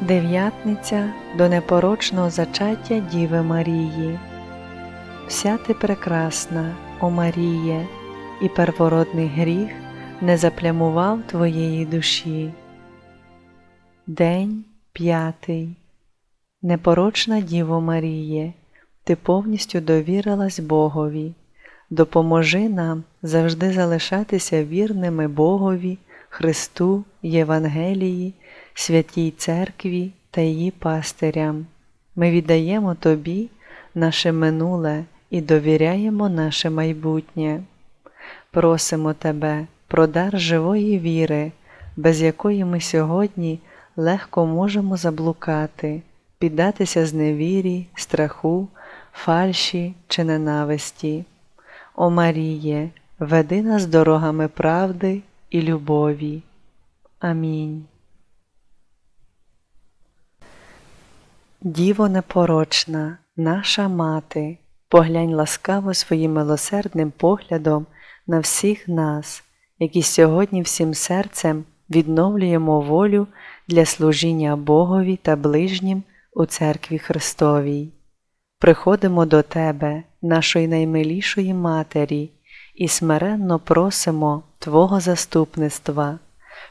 Дев'ятниця до непорочного зачаття Діви Марії. Вся ти прекрасна, о Маріє, і первородний гріх не заплямував твоєї душі. День п'ятий. Непорочна Діво Маріє, ти повністю довірилась Богові. Допоможи нам завжди залишатися вірними Богові, Христу, Євангелії, Святій Церкві та її пастирям. Ми віддаємо Тобі наше минуле і довіряємо наше майбутнє. Просимо Тебе про дар живої віри, без якої ми сьогодні легко можемо заблукати, піддатися зневірі, страху, фальші чи ненависті. О Маріє, веди нас дорогами правди і любові. Амінь. Діво непорочна, наша мати, поглянь ласкаво своїм милосердним поглядом на всіх нас, які сьогодні всім серцем відновлюємо волю для служіння Богові та ближнім у Церкві Христовій. Приходимо до Тебе, нашої наймилішої Матері, і смиренно просимо Твого заступництва,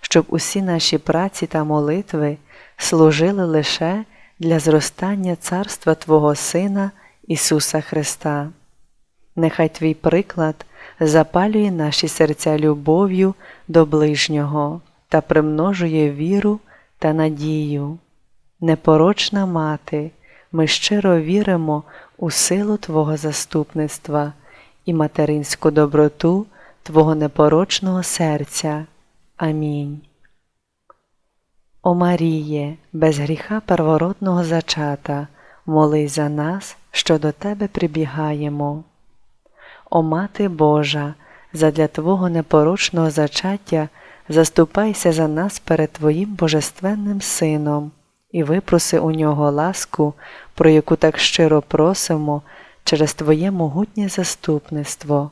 щоб усі наші праці та молитви служили лише для зростання Царства Твого Сина Ісуса Христа. Нехай Твій приклад запалює наші серця любов'ю до ближнього та примножує віру та надію. Непорочна мати, ми щиро віримо у силу Твого заступництва і материнську доброту Твого непорочного серця. Амінь. О Маріє, без гріха первородного зачата, молись за нас, що до Тебе прибігаємо. О Мати Божа, задля Твого непорочного зачаття заступайся за нас перед Твоїм Божественним Сином і випроси у нього ласку, про яку так щиро просимо через Твоє могутнє заступництво.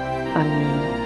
Амінь.